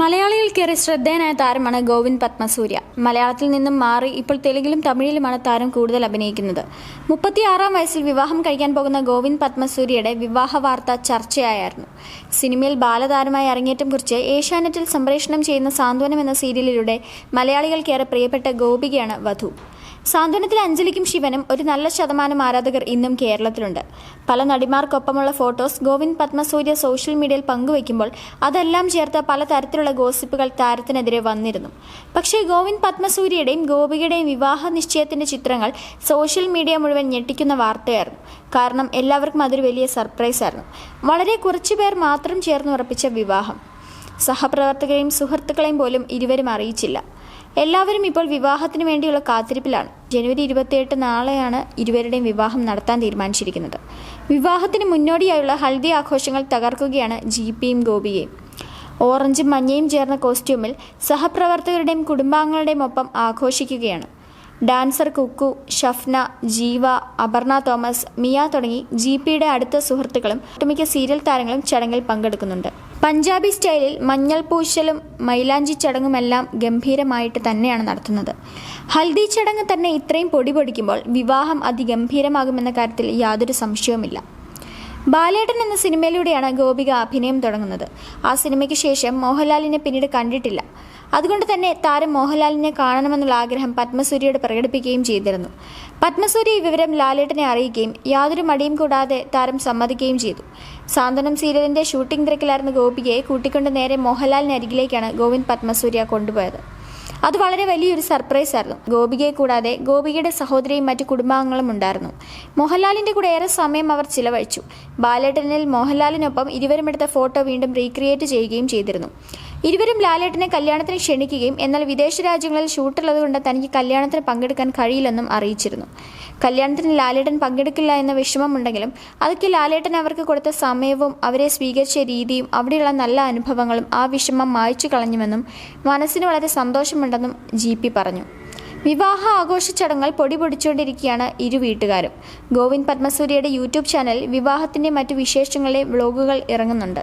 മലയാളികൾക്കേറെ ശ്രദ്ധേയനായ താരമാണ് ഗോവിന്ദ് പത്മസൂര്യ. മലയാളത്തിൽ നിന്നും മാറി ഇപ്പോൾ തെലുങ്കിലും തമിഴിലുമാണ് താരം കൂടുതൽ അഭിനയിക്കുന്നത്. മുപ്പത്തിയാറാം വയസ്സിൽ വിവാഹം കഴിക്കാൻ പോകുന്ന ഗോവിന്ദ് പത്മസൂര്യയുടെ വിവാഹ വാർത്ത ചർച്ചയായിരുന്നു. സിനിമയിൽ ബാലതാരമായി അരങ്ങേറ്റം കുറിച്ച് ഏഷ്യാനെറ്റിൽ സംപ്രേഷണം ചെയ്യുന്ന സാന്ത്വനം എന്ന സീരിയലിലൂടെ മലയാളികൾക്കേറെ പ്രിയപ്പെട്ട ഗോപികയാണ് വധു. സാന്ത്വനത്തിൽ അഞ്ജലിക്കും ശിവനും ഒരു നല്ല ശതമാനം ആരാധകർ ഇന്നും കേരളത്തിലുണ്ട്. പല നടിമാർക്കൊപ്പമുള്ള ഫോട്ടോസ് ഗോവിന്ദ് പത്മസൂര്യ സോഷ്യൽ മീഡിയയിൽ പങ്കുവയ്ക്കുമ്പോൾ അതെല്ലാം ചേർത്ത പല തരത്തിലുള്ള ഗോസിപ്പുകൾ താരത്തിനെതിരെ വന്നിരുന്നു. പക്ഷേ ഗോവിന്ദ് പത്മസൂര്യയുടെയും ഗോപികയുടെയും വിവാഹ നിശ്ചയത്തിന്റെ ചിത്രങ്ങൾ സോഷ്യൽ മീഡിയ മുഴുവൻ ഞെട്ടിക്കുന്ന വാർത്തയായിരുന്നു. കാരണം എല്ലാവർക്കും അതൊരു വലിയ സർപ്രൈസ് ആയിരുന്നു വളരെ കുറച്ചു പേർ മാത്രം ചേർന്ന് ഉറപ്പിച്ച വിവാഹം. സഹപ്രവർത്തകരെയും സുഹൃത്തുക്കളെയും പോലും ഇരുവരും അറിയിച്ചില്ല. എല്ലാവരും ഇപ്പോൾ വിവാഹത്തിന് വേണ്ടിയുള്ള കാത്തിരിപ്പിലാണ്. ജനുവരി ഇരുപത്തിയെട്ട് നാളെയാണ് ഇരുവരുടെയും വിവാഹം നടത്താൻ തീരുമാനിച്ചിരിക്കുന്നത്. വിവാഹത്തിന് മുന്നോടിയായുള്ള ഹൽദി ആഘോഷങ്ങൾ തകർക്കുകയാണ് ജിപിയും ഗോപിയെയും. ഓറഞ്ചും മഞ്ഞയും ചേർന്ന കോസ്റ്റ്യൂമിൽ സഹപ്രവർത്തകരുടെയും കുടുംബാംഗങ്ങളുടെയും ഒപ്പം ആഘോഷിക്കുകയാണ്. Dancer Kukku Shafna Jeeva Aparna Thomas Mia തുടങ്ങി ജി പിയുടെ അടുത്ത സുഹൃത്തുക്കളും ഒട്ടുമിക്ക സീരിയൽ താരങ്ങളും ചടങ്ങിൽ പങ്കെടുക്കുന്നുണ്ട്. പഞ്ചാബി സ്റ്റൈലിൽ മഞ്ഞൾ പൂശലും മൈലാഞ്ചി ചടങ്ങുമെല്ലാം ഗംഭീരമായിട്ട് തന്നെയാണ് നടത്തുന്നത്. ഹൽദി ചടങ്ങ് തന്നെ ഇത്രയും പൊടി പൊടിക്കുമ്പോൾ വിവാഹം അതിഗംഭീരമാകുമെന്ന കാര്യത്തിൽ യാതൊരു സംശയവുമില്ല. ബാലേട്ടൻ എന്ന സിനിമയിലൂടെയാണ് ഗോപിക അഭിനയം തുടങ്ങുന്നത്. ആ സിനിമയ്ക്ക് ശേഷം മോഹൻലാലിനെ പിന്നീട് കണ്ടിട്ടില്ല. അതുകൊണ്ട് തന്നെ താരം മോഹൻലാലിനെ കാണണമെന്നുള്ള ആഗ്രഹം പത്മസൂര്യയോട് പ്രകടിപ്പിക്കുകയും ചെയ്തിരുന്നു. പത്മസൂര്യ ഈ വിവരം ലാലേട്ടനെ അറിയിക്കുകയും യാതൊരു മടിയും കൂടാതെ താരം സമ്മതിക്കുകയും ചെയ്തു. സാന്ത്വനം സീരിയലിന്റെ ഷൂട്ടിംഗ് തിരക്കിലായിരുന്ന ഗോപികയെ കൂട്ടിക്കൊണ്ട് നേരെ മോഹൻലാലിന് അരികിലേക്കാണ് ഗോവിന്ദ് പത്മസൂര്യ കൊണ്ടുപോയത്. അത് വളരെ വലിയൊരു സർപ്രൈസ് ആയിരുന്നു. ഗോപികയെ കൂടാതെ ഗോപികയുടെ സഹോദരിയും മറ്റു കുടുംബാംഗങ്ങളും ഉണ്ടായിരുന്നു. മോഹൻലാലിന്റെ കൂടെ ഏറെ സമയം അവർ ചിലവഴിച്ചു. ബാലേട്ടനിൽ മോഹൻലാലിനൊപ്പം ഇരുവരും എടുത്ത ഫോട്ടോ വീണ്ടും റീക്രിയേറ്റ് ചെയ്യുകയും ചെയ്തിരുന്നു. ഇരുവരും ലാലേട്ടനെ കല്യാണത്തിന് ക്ഷണിക്കുകയും എന്നാൽ വിദേശ രാജ്യങ്ങളിൽ ഷൂട്ടുള്ളതുകൊണ്ട് തനിക്ക് കല്യാണത്തിന് പങ്കെടുക്കാൻ കഴിയില്ലെന്നും അറിയിച്ചിരുന്നു. കല്യാണത്തിന് ലാലേട്ടൻ പങ്കെടുക്കില്ല എന്ന വിഷമമുണ്ടെങ്കിലും അതൊക്കെ ലാലേട്ടൻ അവർക്ക് കൊടുത്ത സമയവും അവരെ സ്വീകരിച്ച രീതിയും അവിടെയുള്ള നല്ല അനുഭവങ്ങളും ആ വിഷമം മായ്ച്ചു കളഞ്ഞുവെന്നും മനസ്സിന് വളരെ സന്തോഷമുണ്ടെന്നും ജി പറഞ്ഞു. വിവാഹ ആഘോഷ ചടങ്ങുകൾ പൊടി പൊടിച്ചുകൊണ്ടിരിക്കുകയാണ് ഇരു വീട്ടുകാരും. ഗോവിന്ദ് പത്മസൂര്യയുടെ യൂട്യൂബ് ചാനൽ വിവാഹത്തിന്റെ മറ്റു വിശേഷങ്ങളിലെ വ്ളോഗുകൾ ഇറങ്ങുന്നുണ്ട്.